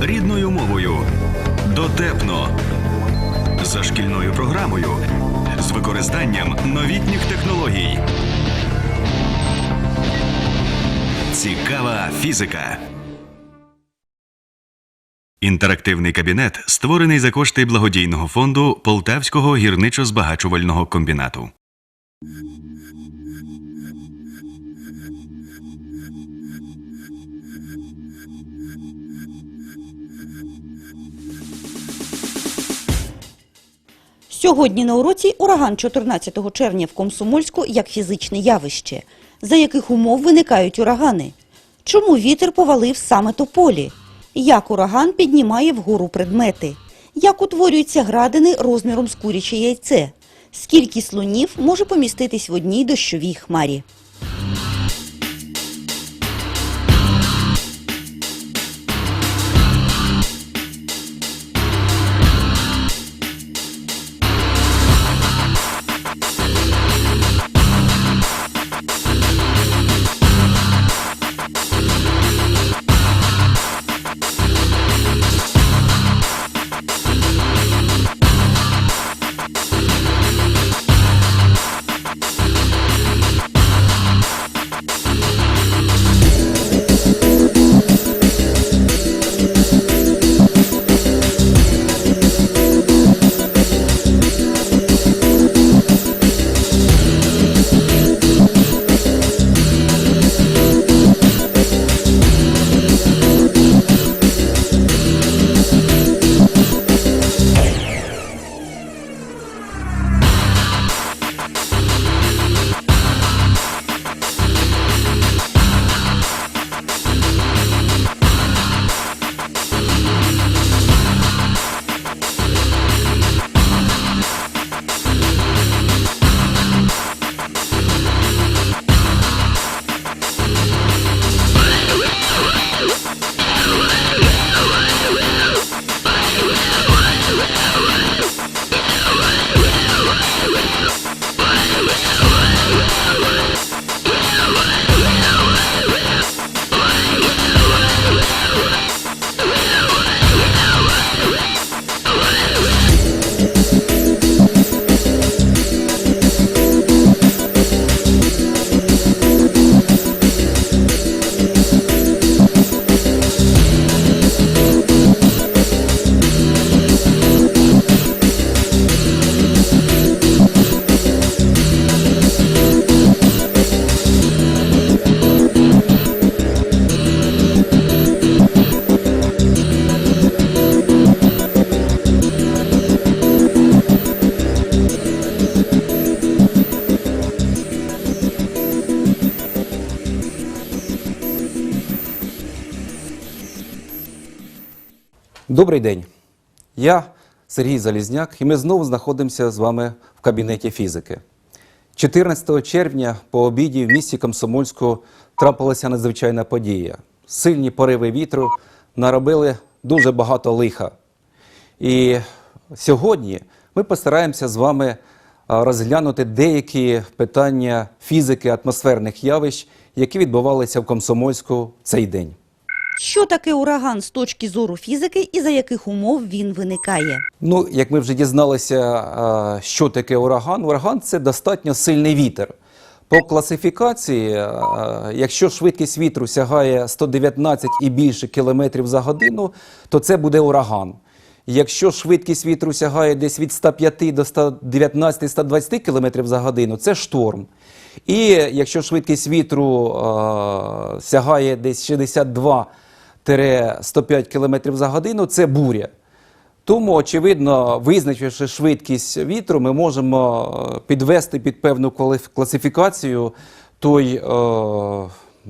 рідною мовою. Дотепно. За шкільною програмою. З використанням новітніх технологій. Цікава фізика. Інтерактивний кабінет створений за кошти благодійного фонду Полтавського гірничо-збагачувального комбінату. Сьогодні на уроці ураган 14 червня в Комсомольську як фізичне явище. За яких умов виникають урагани? Чому вітер повалив саме тополі? Як ураган піднімає вгору предмети? Як утворюються градини розміром з куряче яйце? Скільки слонів може поміститись в одній дощовій хмарі? Добрий день. Я Сергій Залізняк, і ми знову знаходимося з вами в кабінеті фізики. 14 червня по обіді в місті Комсомольську трапилася надзвичайна подія. Сильні пориви вітру наробили дуже багато лиха. І сьогодні ми постараємося з вами розглянути деякі питання фізики атмосферних явищ, які відбувалися в Комсомольську цей день. Що таке ураган з точки зору фізики і за яких умов він виникає? Ну, як ми вже дізналися, що таке ураган, ураган це достатньо сильний вітер. По класифікації, якщо швидкість вітру сягає 119 і більше кілометрів за годину, то це буде ураган. Якщо швидкість вітру сягає десь від 105 до 119-120 км за годину, це шторм. І якщо швидкість вітру а, сягає десь 62-105 км за годину, це буря. Тому, очевидно, визначивши швидкість вітру, ми можемо е, підвести під певну класифікацію той е,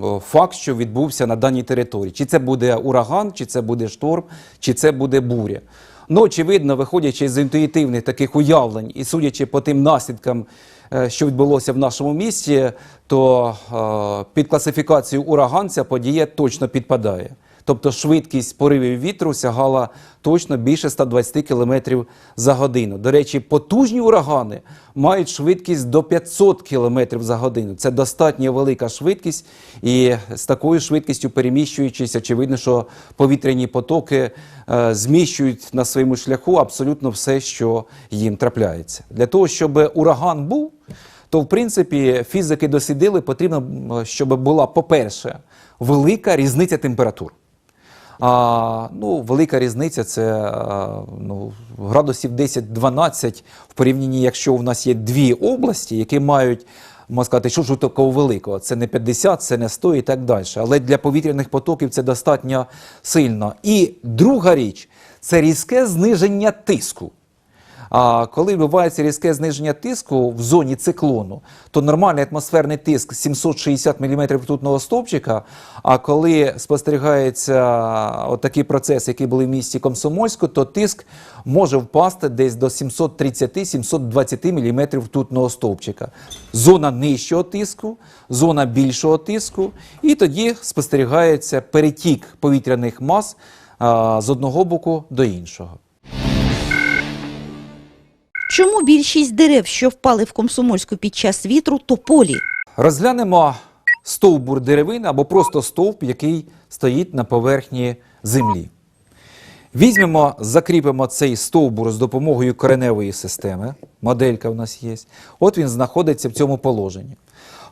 е, факт, що відбувся на даній території. Чи це буде ураган, чи це буде шторм, чи це буде буря. Ну, очевидно, виходячи з інтуїтивних таких уявлень і судячи по тим наслідкам, що відбулося в нашому місті, то під класифікацію ураган ця подія точно підпадає. Тобто швидкість поривів вітру сягала точно більше 120 км за годину. До речі, потужні урагани мають швидкість до 500 км за годину. Це достатньо велика швидкість, і з такою швидкістю переміщуючись, очевидно, що повітряні потоки е, зміщують на своєму шляху абсолютно все, що їм трапляється. Для того, щоб ураган був, то в принципі фізики дослідили, потрібно, щоб була, по-перше, велика різниця температур. А, ну, велика різниця це а, ну, градусів 10-12 в порівнянні, якщо у нас є дві області, які мають, можна сказати, що ж такого великого. Це не 50, це не 100 і так далі. Але для повітряних потоків це достатньо сильно. І друга річ це різке зниження тиску. А коли відбувається різке зниження тиску в зоні циклону, то нормальний атмосферний тиск 760 мм ртутного стовпчика. А коли спостерігається такий процес, який були в місті Комсомольську, то тиск може впасти десь до 730-720 мм ртутного стовпчика. Зона нижчого тиску, зона більшого тиску, і тоді спостерігається перетік повітряних мас з одного боку до іншого. Чому більшість дерев, що впали в Комсомольську під час вітру, тополі? Розглянемо стовбур деревини або просто стовп, який стоїть на поверхні землі. Візьмемо, закріпимо цей стовбур з допомогою кореневої системи. Моделька в нас є. От він знаходиться в цьому положенні.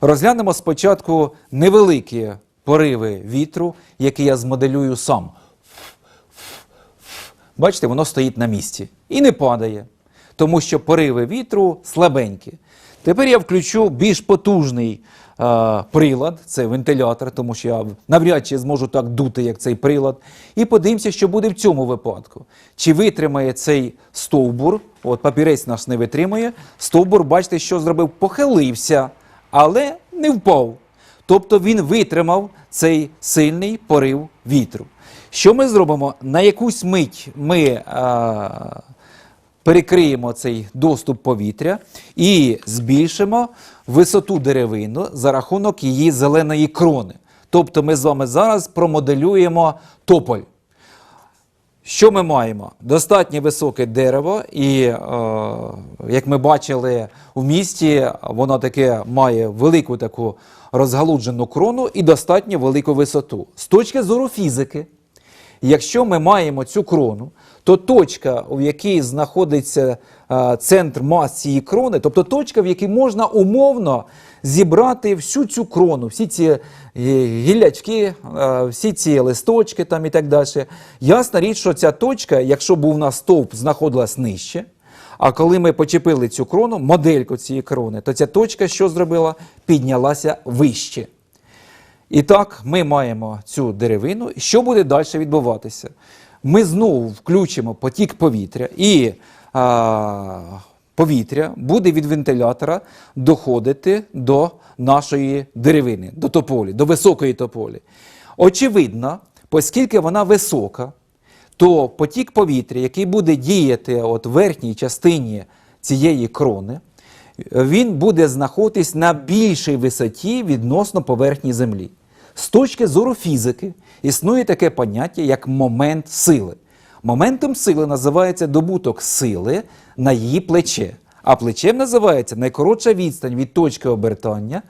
Розглянемо спочатку невеликі пориви вітру, які я змоделюю сам. Бачите, воно стоїть на місці і не падає, тому що пориви вітру слабенькі. Тепер я включу більш потужний е, прилад, це вентилятор, тому що я навряд чи зможу так дути, як цей прилад. І подивимося, що буде в цьому випадку. Чи витримає цей стовбур, от папірець наш не витримує. Стовбур, бачите, що зробив? Похилився, але не впав. Тобто він витримав цей сильний порив вітру. Що ми зробимо? На якусь мить ми а, перекриємо цей доступ повітря і збільшимо висоту деревину за рахунок її зеленої крони. Тобто ми з вами зараз промоделюємо тополь. Що ми маємо? Достатньо високе дерево, і, е, як ми бачили в місті, воно таке має велику таку розгалуджену крону і достатньо велику висоту. З точки зору фізики, якщо ми маємо цю крону, то точка, в якій знаходиться е, центр мас цієї крони, тобто точка, в якій можна умовно зібрати всю цю крону, всі ці е, гілячки, е, всі ці листочки там і так далі. Ясна річ, що ця точка, якщо б у нас стовп знаходилась нижче, а коли ми почепили цю крону, модельку цієї крони, то ця точка, що зробила, піднялася вище. І так, ми маємо цю деревину. Що буде далі відбуватися? Ми знову включимо потік повітря, і а, повітря буде від вентилятора доходити до нашої деревини, до тополі, до високої тополі. Очевидно, оскільки вона висока, то потік повітря, який буде діяти от в верхній частині цієї крони, він буде знаходитись на більшій висоті відносно поверхні Землі. З точки зору фізики існує таке поняття, як момент сили. Моментом сили називається добуток сили на її плече, а плечем називається найкоротша відстань від точки обертання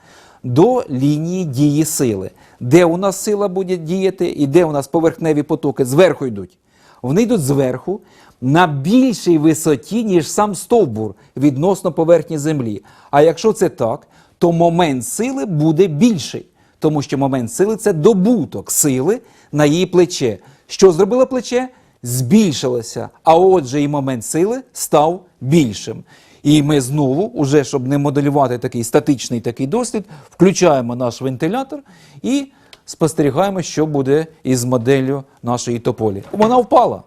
до лінії дії сили. Де у нас сила буде діяти і де у нас поверхневі потоки зверху йдуть. Вони йдуть зверху на більшій висоті, ніж сам стовбур відносно поверхні землі. А якщо це так, то момент сили буде більший, тому що момент сили це добуток сили на її плече. Що зробило плече? Збільшилося, а отже, і момент сили став більшим. І ми знову, уже щоб не моделювати такий статичний такий дослід, включаємо наш вентилятор і спостерігаємо, що буде із моделлю нашої тополі. Вона впала.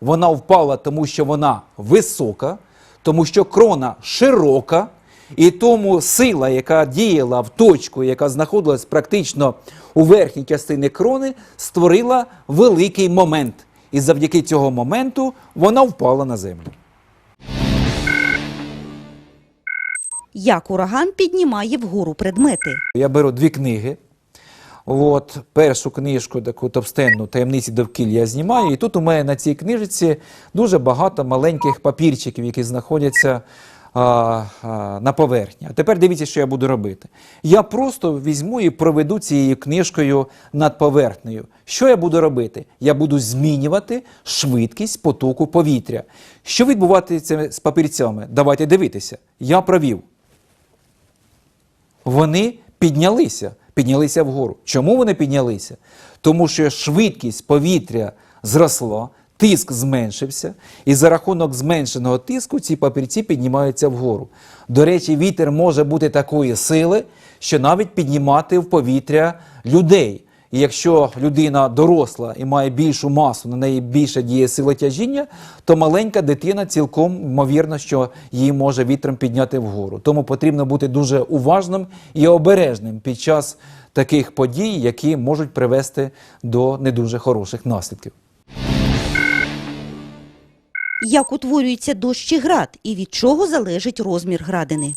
Вона впала, тому що вона висока, тому що крона широка, і тому сила, яка діяла в точку, яка знаходилась практично у верхній частині крони, створила великий момент. І завдяки цього моменту вона впала на землю. Як ураган піднімає вгору предмети? Я беру дві книги. От, першу книжку, таку товстенну таємниці довкілля я знімаю. І тут у мене на цій книжці дуже багато маленьких папірчиків, які знаходяться на поверхні. А тепер дивіться, що я буду робити. Я просто візьму і проведу цією книжкою над поверхнею. Що я буду робити? Я буду змінювати швидкість потоку повітря. Що відбуватиметься з папірцями? Давайте дивитися. Я провів. Вони піднялися, піднялися вгору. Чому вони піднялися? Тому що швидкість повітря зросла, тиск зменшився, і за рахунок зменшеного тиску ці папірці піднімаються вгору. До речі, вітер може бути такої сили, що навіть піднімати в повітря людей. І якщо людина доросла і має більшу масу, на неї більше діє сила тяжіння, то маленька дитина цілком ймовірно, що її може вітром підняти вгору. Тому потрібно бути дуже уважним і обережним під час таких подій, які можуть привести до не дуже хороших наслідків. Як утворюється дощ чи град і від чого залежить розмір градини?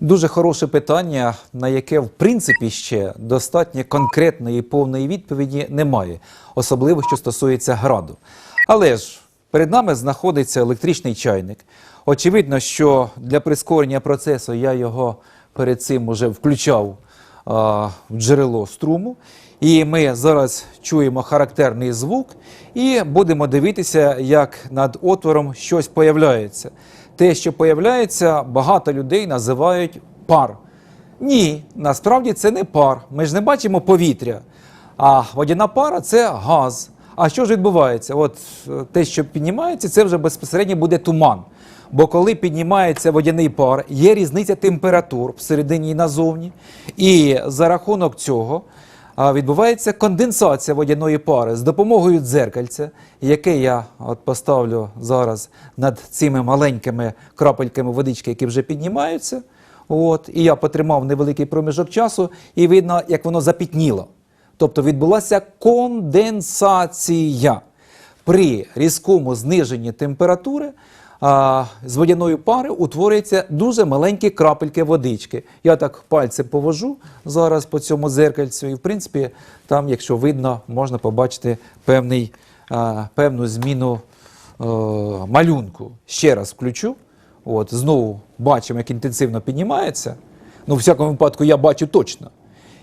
Дуже хороше питання, на яке в принципі ще достатньо конкретної повної відповіді немає, особливо що стосується граду. Але ж перед нами знаходиться електричний чайник. Очевидно, що для прискорення процесу я його перед цим уже включав а, в джерело струму. І ми зараз чуємо характерний звук і будемо дивитися, як над отвором щось появляється. Те, що появляється, багато людей називають пар. Ні, насправді це не пар. Ми ж не бачимо повітря. А водяна пара це газ. А що ж відбувається? От е, те, що піднімається, це вже безпосередньо буде туман. Бо коли піднімається водяний пар, є різниця температур всередині і назовні. І за рахунок цього відбувається конденсація водяної пари з допомогою дзеркальця, яке я от поставлю зараз над цими маленькими крапельками водички, які вже піднімаються. От, і я потримав невеликий проміжок часу, і видно, як воно запітніло. Тобто відбулася конденсація. При різкому зниженні температури а, з водяної пари утворюються дуже маленькі крапельки водички. Я так пальцем повожу зараз по цьому дзеркальцю, і в принципі, там, якщо видно, можна побачити певний, а, певну зміну е, малюнку. Ще раз включу. От, знову бачимо, як інтенсивно піднімається. Ну, в всякому випадку, я бачу точно.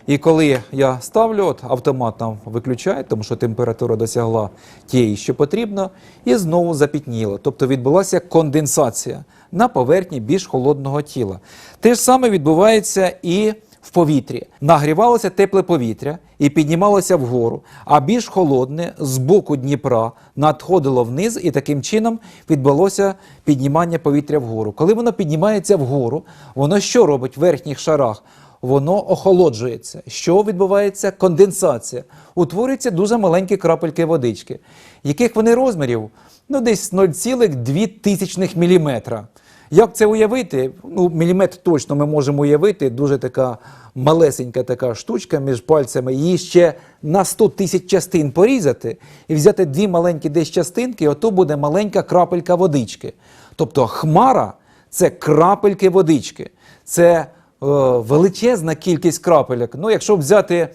І коли я ставлю, от автомат нам виключає, тому що температура досягла тієї, що потрібно, і знову запітніло. Тобто відбулася конденсація на поверхні більш холодного тіла. Те ж саме відбувається і в повітрі. Нагрівалося тепле повітря і піднімалося вгору, а більш холодне з боку Дніпра надходило вниз, і таким чином відбулося піднімання повітря вгору. Коли воно піднімається вгору, воно що робить в верхніх шарах? Воно охолоджується. Що відбувається? Конденсація. Утворюються дуже маленькі крапельки водички. Яких вони розмірів? Ну, десь 0,2 тисячних міліметра. Як це уявити? Ну, міліметр точно ми можемо уявити. Дуже така малесенька така штучка між пальцями. Її ще на 100 тисяч частин порізати і взяти дві маленькі десь частинки, і ото буде маленька крапелька водички. Тобто хмара це крапельки водички. Це величезна кількість крапельок. Ну, якщо взяти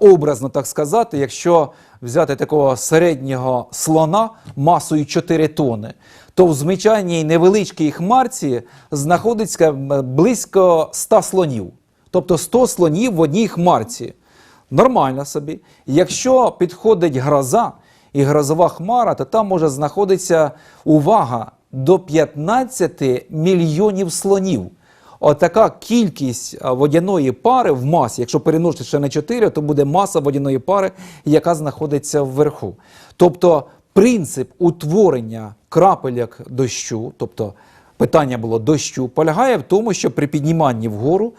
образно так сказати, якщо взяти такого середнього слона масою 4 тони, то в звичайній невеличкій хмарці знаходиться близько 100 слонів. Тобто 100 слонів в одній хмарці. Нормально собі. Якщо підходить гроза і грозова хмара, то там може знаходитися увага до 15 мільйонів слонів. Отака кількість водяної пари в масі, якщо переносити ще на 4, то буде маса водяної пари, яка знаходиться вверху. Тобто принцип утворення крапельок дощу, тобто питання було дощу, полягає в тому, що при підніманні вгору,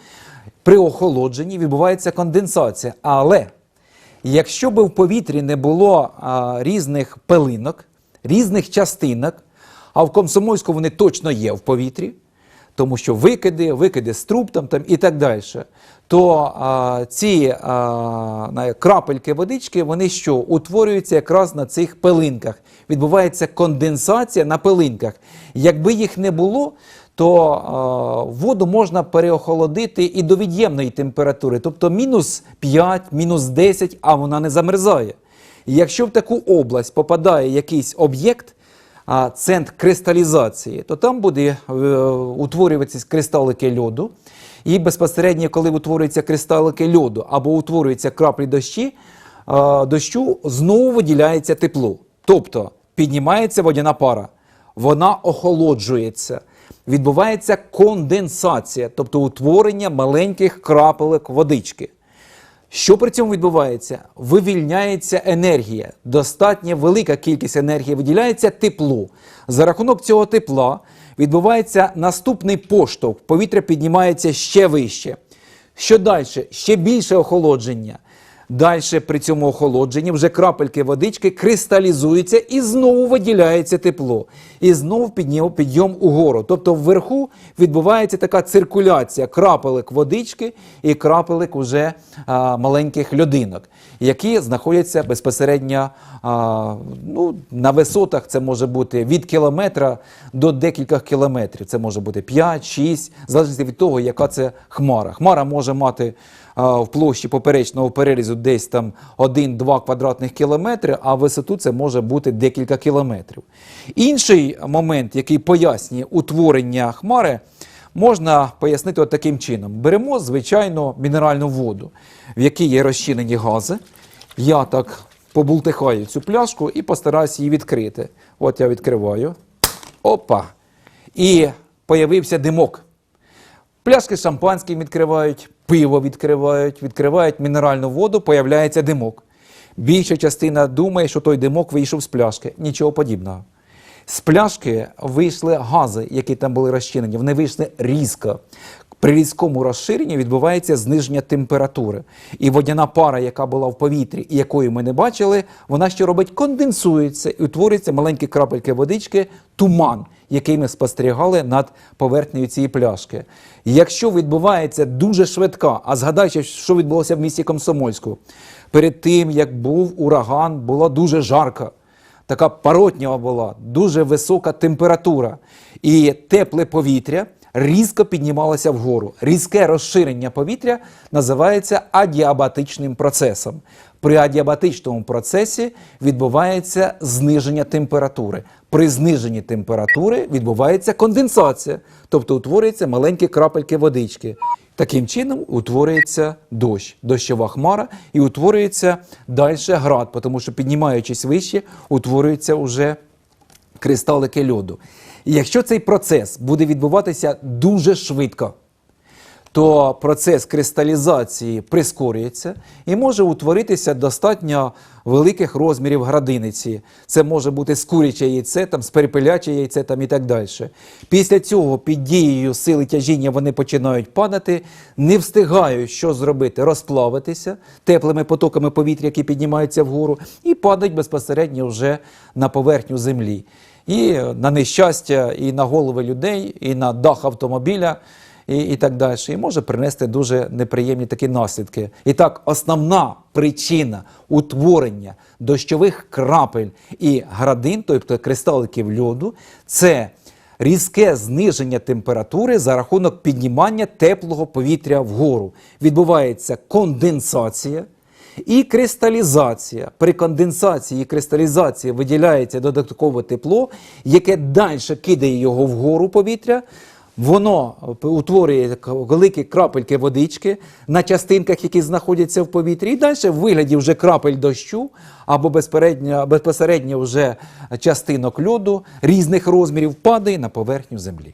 при охолодженні відбувається конденсація. Але якщо би в повітрі не було а, різних пилинок, різних частинок, а в Комсомольську вони точно є в повітрі, тому що викиди, викиди з труб там, там і так далі, то а, ці а, крапельки водички, вони що? Утворюються якраз на цих пилинках. Відбувається конденсація на пилинках. Якби їх не було, то е, воду можна переохолодити і до від'ємної температури, тобто мінус 5, мінус 10, а вона не замерзає. І якщо в таку область попадає якийсь об'єкт, а, центр кристалізації, то там буде е, утворюватися кристалики льоду. І безпосередньо, коли утворюються кристалики льоду або утворюються краплі дощі, е, дощу знову виділяється тепло. Тобто піднімається водяна пара, вона охолоджується, відбувається конденсація, тобто утворення маленьких крапелек водички. Що при цьому відбувається? Вивільняється енергія, достатньо велика кількість енергії, виділяється тепло. За рахунок цього тепла відбувається наступний поштовх, повітря піднімається ще вище. Що далі? Ще більше охолодження. Далі при цьому охолодженні вже крапельки водички кристалізуються і знову виділяється тепло. І знову підйом, підйом угору. Тобто вверху відбувається така циркуляція крапелек водички і крапелек уже а, маленьких льодинок, які знаходяться безпосередньо а, ну, на висотах. Це може бути від кілометра до декількох кілометрів. Це може бути 5-6, в залежності від того, яка це хмара. Хмара може мати в площі поперечного перерізу десь там 1-2 квадратних кілометри, а висоту це може бути декілька кілометрів. Інший момент, який пояснює утворення хмари, можна пояснити от таким чином: беремо звичайно мінеральну воду, в якій є розчинені гази. Я так побултихаю цю пляшку і постараюся її відкрити. От я відкриваю. Опа! І появився димок. Пляшки шампанським відкривають, пиво відкривають, відкривають мінеральну воду, появляється димок. Більша частина думає, що той димок вийшов з пляшки. Нічого подібного. З пляшки вийшли гази, які там були розчинені. Вони вийшли різко. При різкому розширенні відбувається зниження температури. І водяна пара, яка була в повітрі і якої ми не бачили, вона що робить? Конденсується і утворюються маленькі крапельки водички, туман, який ми спостерігали над поверхнею цієї пляшки. Якщо відбувається дуже швидка, а згадайте, що відбулося в місті Комсомольську, перед тим як був ураган, було дуже жарко така паротнява була, дуже висока температура. І тепле повітря різко піднімалося вгору. Різке розширення повітря називається адіабатичним процесом. При адіабатичному процесі відбувається зниження температури. При зниженні температури відбувається конденсація, тобто утворюються маленькі крапельки водички. Таким чином утворюється дощ, дощова хмара, і утворюється далі град, тому що піднімаючись вище, утворюються вже кристалики льоду. Якщо цей процес буде відбуватися дуже швидко, то процес кристалізації прискорюється і може утворитися достатньо великих розмірів градиниці. Це може бути з куряче яйце, там, з перепеляче яйце там, і так далі. Після цього під дією сили тяжіння вони починають падати, не встигають що зробити, розплавитися теплими потоками повітря, які піднімаються вгору, і падають безпосередньо вже на поверхню землі. І на нещастя, і на голови людей, і на дах автомобіля і, і так далі, і може принести дуже неприємні такі наслідки. І так, основна причина утворення дощових крапель і градин, тобто кристаликів льоду, це різке зниження температури за рахунок піднімання теплого повітря вгору. Відбувається конденсація. І кристалізація. При конденсації і кристалізації виділяється додаткове тепло, яке далі кидає його вгору повітря. Воно утворює великі крапельки водички на частинках, які знаходяться в повітрі, і далі в вигляді вже крапель дощу або безпосередньо, безпосередньо вже частинок льоду різних розмірів падає на поверхню землі.